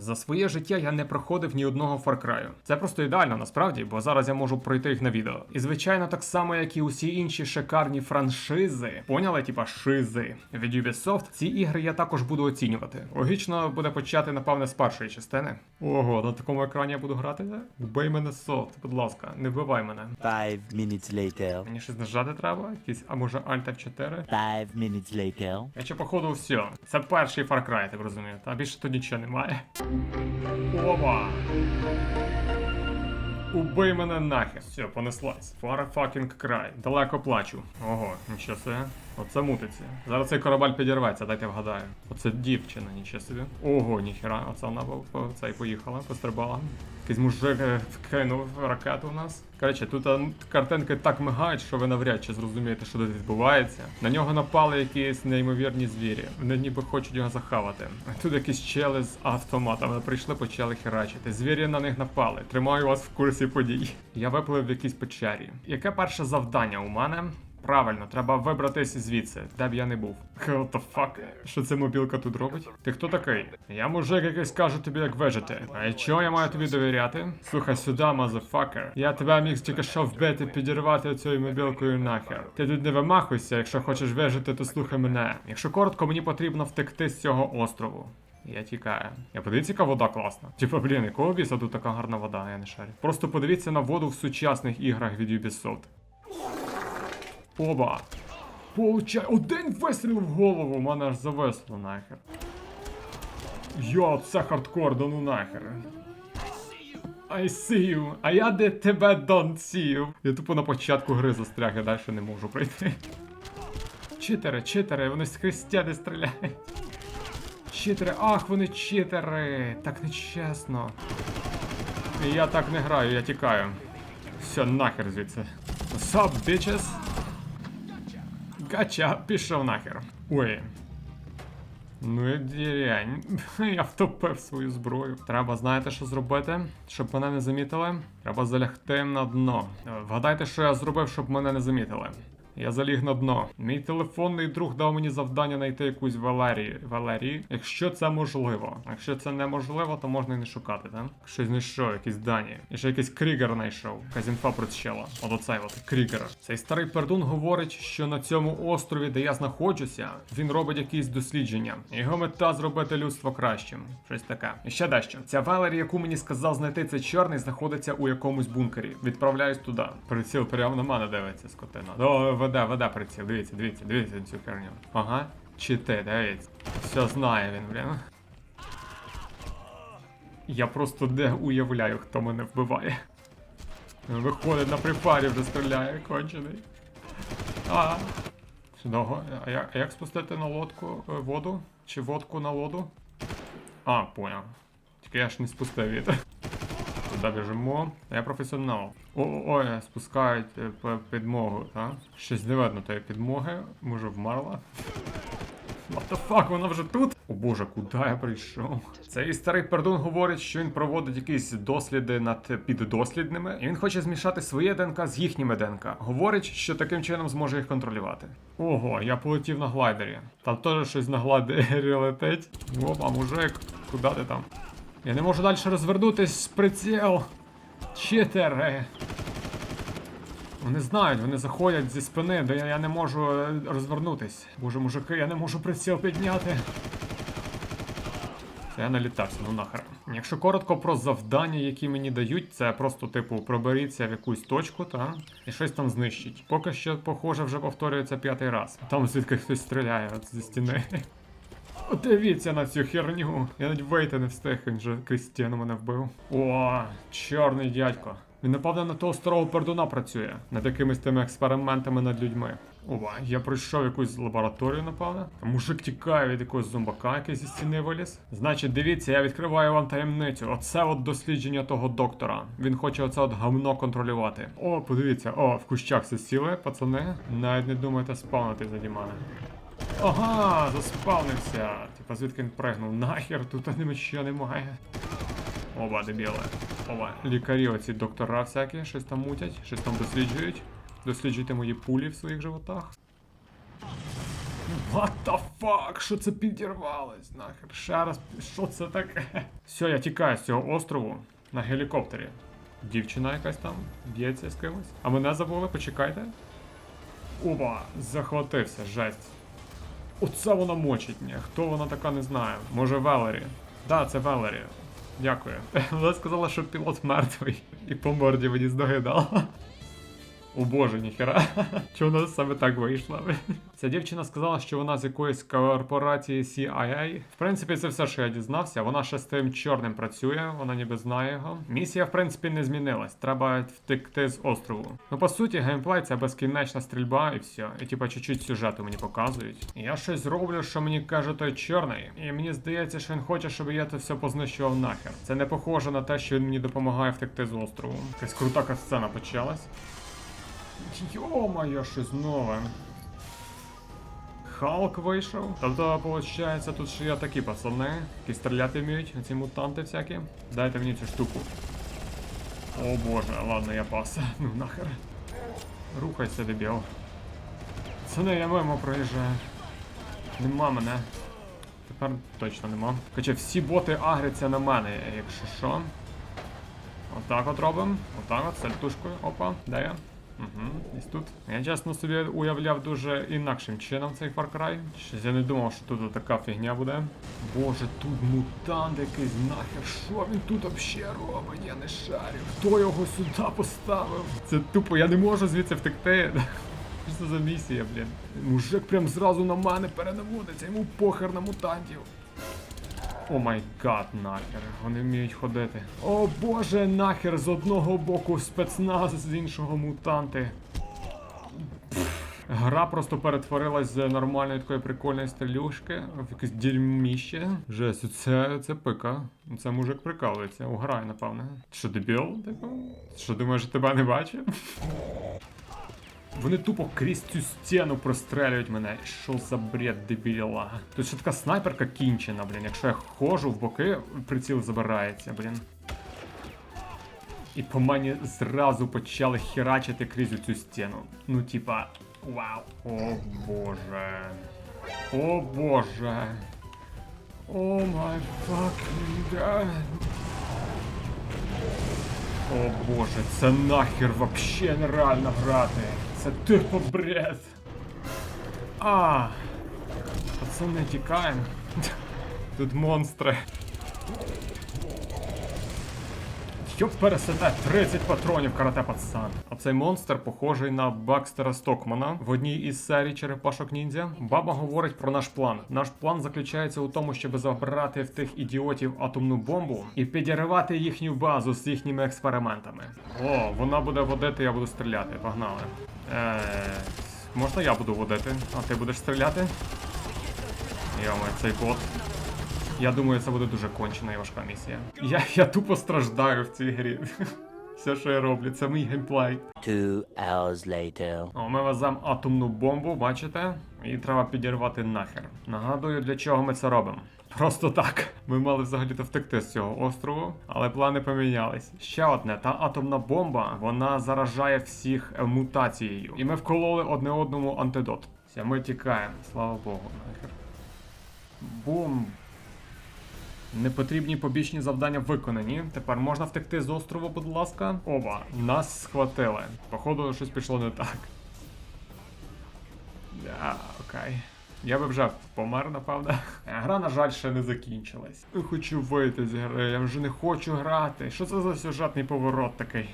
За своє життя я не проходив ні одного Far Cry. Це просто ідеально насправді, бо зараз я можу пройти їх на відео. І звичайно, так само, як і усі інші шикарні франшизи. Поняли, типа шизи від Ubisoft, ці ігри я також буду оцінювати. Логічно буде почати, напевне, з першої частини. Ого, на такому екрані я буду грати. Вбий мене софт, будь ласка, не вбивай мене. Five minutes later. Мені щось нажати треба, якийсь, а може Alt F4? Five minutes later. Я чи походу все. Це перший Far Cry, так розумію. Та більше тут нічого немає. Ова! Убий мене нахер. Все, понеслась. Far fucking cry. Далеко плачу. Ого, нічого собі. Оце мутиться. Зараз цей корабель підірветься, дайте вгадаю. Оце дівчина, нічого собі. Ого, ніхера, оце вона цей поїхала, пострибала. Якийсь мужик е, вкинув ракету у нас. Коротше, тут картинки так мигають, що ви навряд чи зрозумієте, що тут відбувається. На нього напали якісь неймовірні звірі. Вони ніби хочуть його захавати. Тут якісь чели з автоматами прийшли, почали херачити. Звірі на них напали. Тримаю вас в курсі подій. Я виплив в якійсь печері. Яке перше завдання у мене? Правильно, треба вибратись звідси, де б я не був. What the fuck? Що це мобілка тут робить? Ти хто такий? Я мужик якийсь кажу тобі, як вижити. А чого я маю тобі довіряти? Слухай сюди, мазафакер. Я тебе міг тільки що вбити, підірвати цією мобілкою нахер. Ти тут не вимахуйся, якщо хочеш вижити, то слухай мене. Якщо коротко, мені потрібно втекти з цього острову. Я тікаю. Я подивіться, яка вода класна. Типа, блін, якого біса тут така гарна вода, я не шарю. Просто подивіться на воду в сучасних іграх від Ubisoft. Оба. Получай. Один вистріл в голову, у мене аж завесло нахер. Йо, це хардкор, да ну нахер. I see you. А я де тебе don't see you. Я тупо на початку гри застряг, я далі не можу пройти. Читери, читери, вони з хрестяни стріляють. Читери, ах, вони читери. Так нечесно. Я так не граю, я тікаю. Все, нахер звідси. What's bitches? Гача, пішов нахер. Ой. Ну і дірянь. Я втопив свою зброю. Треба, знаєте, що зробити? Щоб мене не замітили? Треба залягти на дно. Вгадайте, що я зробив, щоб мене не замітили. Я заліг на дно. Мій телефонний друг дав мені завдання знайти якусь Валерію. Валерію. Якщо це можливо. Якщо це неможливо, то можна і не шукати, так? Щось знайшов, якісь дані. І ще якийсь крігер знайшов. Якась інфа про чела. От оцей от крігер. Цей старий пердун говорить, що на цьому острові, де я знаходжуся, він робить якісь дослідження. Його мета зробити людство кращим. Щось таке. І ще дещо. Ця Валері, яку мені сказав знайти цей чорний, знаходиться у якомусь бункері. Відправляюсь туди. Приціл прямо на мене дивиться, скотина. О, веде, веде приціл. Дивіться, дивіться, дивіться цю херню. Ага. Чи ти, дивіться. Все знає він, блін. Я просто не уявляю, хто мене вбиває. Він Виходить на припарі, вже стріляє, кончений. А. Чудово. А як, а як спустити на лодку е, воду? Чи водку на воду? А, поняв. Тільки я ж не спустив її. Туди біжимо. Я професіонал. О, ой, спускають е, підмогу, так? Щось не видно тої підмоги. Може вмерла. What the fuck, вона вже тут? О боже, куди я прийшов? Цей старий пердун говорить, що він проводить якісь досліди над піддослідними, і він хоче змішати своє ДНК з їхніми ДНК. Говорить, що таким чином зможе їх контролювати. Ого, я полетів на глайдері. Там теж щось на глайдері летить. Опа, мужик, куди ти там? Я не можу далі розвернутись, приціл. Читери. Вони знають, вони заходять зі спини, де я, не можу е, розвернутись. Боже, мужики, я не можу приціл підняти. Це я налітався, ну нахер. Якщо коротко про завдання, які мені дають, це просто, типу, проберіться в якусь точку, та і щось там знищить. Поки що, похоже, вже повторюється п'ятий раз. Там звідки хтось стріляє от зі стіни. Дивіться на цю херню. Я навіть вийти не встиг, він вже крізь стіну мене вбив. О, чорний дядько. Він, напевно, на того старого пердуна працює над якимись тими експериментами над людьми. Ова, я пройшов якусь лабораторію, напевно. Мужик тікає від якогось зомбака, який зі стіни виліз. Значить, дивіться, я відкриваю вам таємницю. Оце от дослідження того доктора. Він хоче оце от гамно контролювати. О, подивіться, о, в кущах все сіли, пацани. Навіть не думайте спавнити заді мене. Ага, заспавнився. Типа звідки він пригнув? Нахер, тут нічого немає. Оба, дебіли. Оба. Лікарі оці доктора всякі, щось там мутять, щось там досліджують. Досліджуйте мої пулі в своїх животах. What the Фак, що це підірвалось? Нахер, ще раз, що це таке? Все, я тікаю з цього острову на гелікоптері. Дівчина якась там б'ється з кимось. А мене забули, почекайте. Опа, захватився, жесть. Оце вона мочить мені. Хто вона така, не знаю. Може Велері. Да, це Велері. Дякую. Вона сказала, що пілот мертвий. І по морді мені здогадала. О боже, ніхера. Чого вона саме так вийшла? Ця дівчина сказала, що вона з якоїсь корпорації CIA. В принципі, це все, що я дізнався. Вона ще з тим чорним працює, вона ніби знає його. Місія, в принципі, не змінилась. Треба втекти з острову. Ну, по суті, геймплей це безкінечна стрільба і все. І типа чуть-чуть сюжету мені показують. Я щось зроблю, що мені каже той чорний. І мені здається, що він хоче, щоб я це все познищував нахер. Це не похоже на те, що він мені допомагає втекти з острову. Якась крута сцена почалась. Йо-моє, щось нове. Халк вийшов. Тобто, виходить, тут ще є такі пацани, які стріляти вміють, ці мутанти всякі. Дайте мені цю штуку. О боже, ладно, я пас. Ну нахер. Рухайся, дебіл. Не я мимо проїжджаю. Нема мене. Тепер точно нема. Хоча всі боти агряться на мене, якщо що. Отак от робимо. Отак от, сальтушкою. Опа, де я? Угу, десь тут. Я чесно собі уявляв дуже інакшим чином цей Far Cry. Щось я не думав, що тут така фігня буде. Боже, тут мутант якийсь нахер. Що він тут взагалі робить? Я не шарю. Хто його сюди поставив? Це тупо, я не можу звідси втекти. Що це за місія, блін? Мужик прям зразу на мене перенаводиться, йому похер на мутантів. О май гад, нахер. Вони вміють ходити. О боже, нахер з одного боку спецназ, з іншого мутанти. Гра просто перетворилась з нормальної такої прикольної стрілюшки в якесь дерьміще. Жесть, це, це пика. Це мужик прикалується. Уграє, напевне. Що дебіл? Типу? Що думаєш, що тебе не бачив? Вони тупо крізь цю стіну прострелюють мене. Що за бред дебіла? Тут ще така снайперка кінчена, блін. Якщо я ходжу в боки, приціл забирається, блін. І по мені зразу почали херачити крізь цю стіну. Ну, типа, вау. О боже. О боже. О май fucking god. О боже, це нахер вообще нереально грати. Це тупо бред. А. Пацани, тікаємо. Тут монстри. Йоп пересете 30 патронів карате пацан. А цей монстр похожий на Бакстера Стокмана в одній із серій черепашок ніндзя. Баба говорить про наш план. Наш план заключається у тому, щоб забрати в тих ідіотів атомну бомбу і підірвати їхню базу з їхніми експериментами. О, вона буде водити, я буду стріляти. Погнали. Е, можна я буду водити, а ти будеш стріляти? Йома, цей бот. Я думаю, це буде дуже кончена і важка місія. Я, я тупо страждаю в цій грі. Все, що я роблю, це мій геймплей. Two hours later. О, ми веземо атомну бомбу, бачите? Її треба підірвати нахер. Нагадую, для чого ми це робимо. Просто так. Ми мали взагалі-то втекти з цього острову, але плани помінялись. Ще одне, та атомна бомба, вона заражає всіх е, мутацією. І ми вкололи одне одному антидот. Все, ми тікаємо, слава Богу, нахер. Бум. Непотрібні побічні завдання виконані. Тепер можна втекти з острову, будь ласка. Оба, нас схватили. Походу, щось пішло не так. Да, окей. Я би вже помер, напевно. Гра, на жаль, ще не закінчилась. Я Хочу вийти з гри, я вже не хочу грати. Що це за сюжетний поворот такий?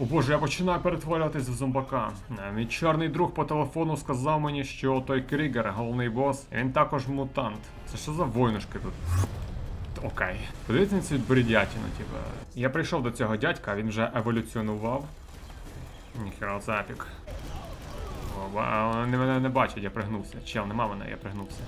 О боже, я починаю перетворюватись в зомбака. Е, Мій чорний друг по телефону сказав мені, що той Крігер, головний бос, він також мутант. Це що за войнушки тут? Окей. Подивіться на цю бредятину, типу. Я прийшов до цього дядька, він вже еволюціонував. Ніхера, запік. Вони мене не бачать, я пригнувся. Чел, нема мене, я пригнувся.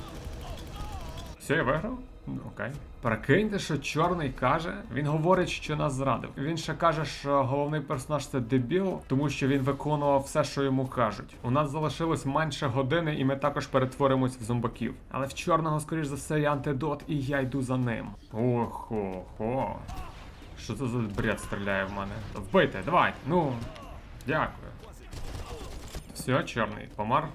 Все, я виграв? Ну, Окей. Прикиньте, що чорний каже, він говорить, що нас зрадив. Він ще каже, що головний персонаж це дебіл, тому що він виконував все, що йому кажуть. У нас залишилось менше години, і ми також перетворимось в зомбаків. Але в чорного, скоріш за все, є антидот, і я йду за ним. Охо-хо. Що це за бред стріляє в мене? Вбийте, давай, ну. Дякую. Все, чорний, помар.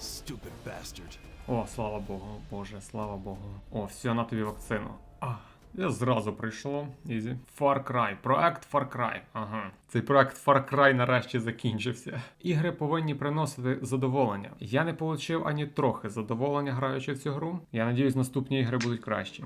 Stupid bastard. О, слава Богу, Боже, слава Богу. О, все, на тобі вакцину. А, я зразу прийшло. Ізі. Far Cry. Проект Far Cry. Ага. Цей проект Far Cry нарешті закінчився. Ігри повинні приносити задоволення. Я не отримав ані трохи задоволення граючи в цю гру. Я надіюсь, наступні ігри будуть кращі.